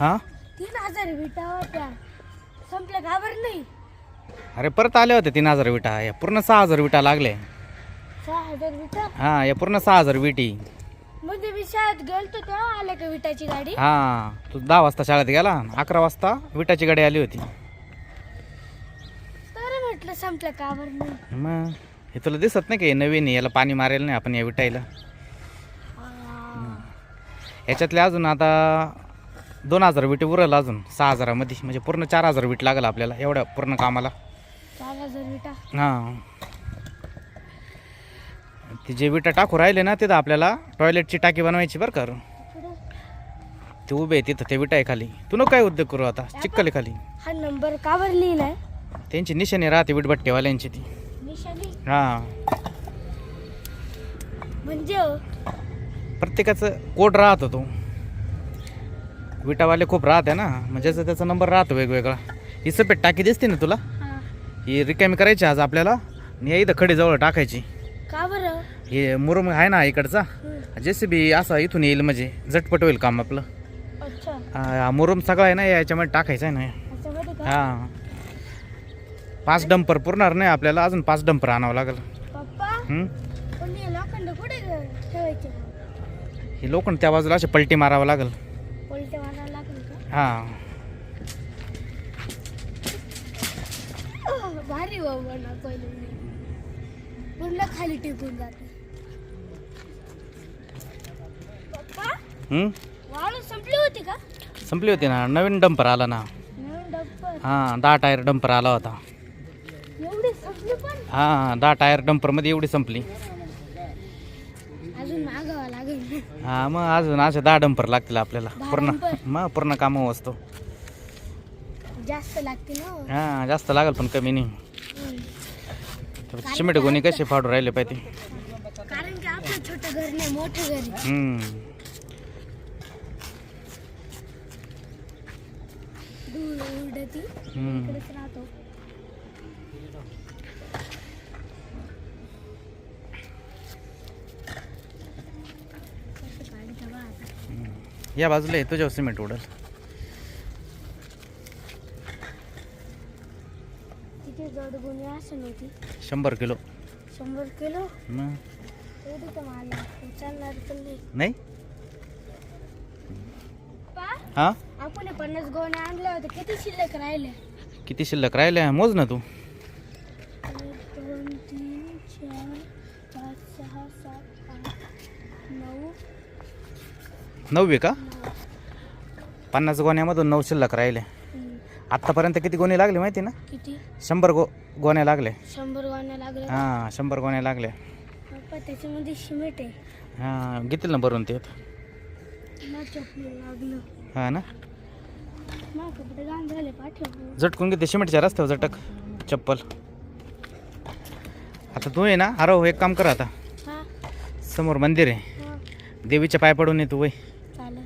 हा? तीन हजार विटा होत्या. संपल्या घाबर नाही? अरे परत आले होते तीन हजार विटा. या पूर्ण सहा हजार विटा लागले. सहा हजार विटा? हा या पूर्ण सहा हजार विटी. म्हणजे मी शाळेत गेलतो तेव्हा आल्या का विटाची गाडी? हा तू दहा वाजता शाळेत गेला अकरा वाजता विटाची गाडी आली होती. तर म्हटलं संपल्या घाबर नाही? मग हे तुला दिसत नाही का हे नवीन आहे, याला पाणी मारेल नाही आपण या विटायला. याच्यातले अजून आता दोन हजार विटी उरल अजून सहा हजारामध्ये. म्हणजे पूर्ण चार हजार विट लागेल आपल्याला एवढ्या पूर्ण कामाला. चार हजार विटा? हां. ते जे विटा टाकू राहिले ना तिथं आपल्याला टॉयलेटची टाकी बनवायची बरं का. ते उभे आहे तिथं ते विटा आहे खाली. तू नको काय उद्योग करू आता चिक्कल आहे खाली. हा नंबर कावर लिहिलाय? त्यांची निशाणी राहते विटभट्टेवाल्यांची ती. निशाणी? हां. म्हणजे हो, प्रत्येकाचं कोड राहतो तो. विटावाले खूप राहते ना. म्हणजे त्याचा नंबर राहतो वेगवेगळा. ही सपेट टाकी दिसते ना तुला? हा. रिकामी करायची आज आपल्याला. आणि या इथं खडी जवळ टाकायची. का बरं? हे मुरुम आहे ना इकडचा. हं. जे बी असा इथून येईल म्हणजे. झटपट होईल काम आपलं. अच्छा. हा मुरुम सगळा आहे ना याच्यामध्ये टाकायचा आहे ना. याच्यामध्ये का? हा. पाच डंपर पुरणार नाही आपल्याला. अजून पाच डंपर आणावं लागेल. पप्पा हं? पण हे लोखंड कुठे ग- ठेवायचे? हे लोखंड त्या बाजूला असे पलटी मारावं लागेल पलटे मारायला लागेल का हा. भारी बाबा पहिले पूर्ण खाली टिकून जाते. पप्पा हं? वाळू संपली होती का? संपली होती ना. नवीन डंपर आला ना. नवीन डब्बर हां दहा टायर डंपर आला होता. एवढी संपली पण? हां दहा टायर डंपरमध्ये एवढी संपली. हां मग अजून असे दहा डंपर लागतील आपल्याला पूर्ण? मग पूर्ण कामं वस्तू जास्त हो. हां जास्त लागेल पण कमी नाही सिमेंट गोणी कसे फाडू राहिले पाहिजे कारण की आपलं छोटं घर नाही मोठं घर हम्म. धूळ उडती हम्म. इकडेच राहतो कसं काढायचं बा आता. या बाजूला आहे तुझ्यावर सिमेंट उडल तिथे जड गुन्हे असं होती. शंभर किलो. शंभर किलो? मग? एवढी तर मला उचलणार नाही. नाही? हां? आपण पन्नास गोण्या आणल्या होत्या. किती शिल्लक राहिले? किती शिल्लक राहिले? मोज ना तू. एक दोन तीन चार पाच सहा सात आठ नऊ आहे का? पन्नास गोण्यामधून नऊ शिल्लक राहिले. आत्तापर्यंत किती गोणे लागले माहिती ना? किती? शंभर गो गोण्या लागले. शंभर गोण्या लागल्या. हां शंभर गोण्या पप्पा त्याच्यामध्ये सिमेंट आहे. हां घेतील ना भरून ते लागलं. हां ना? ना कपडे घाण झाले पाठव झटकून घेते सिमेंटच्या रस्त्यावर झटक. चप्पल. आता तू आहे ना. अरे एक काम कर आता. हा. समोर मंदिर आहे. हा. देवीच्या पाय पडून ये तू वय. นะ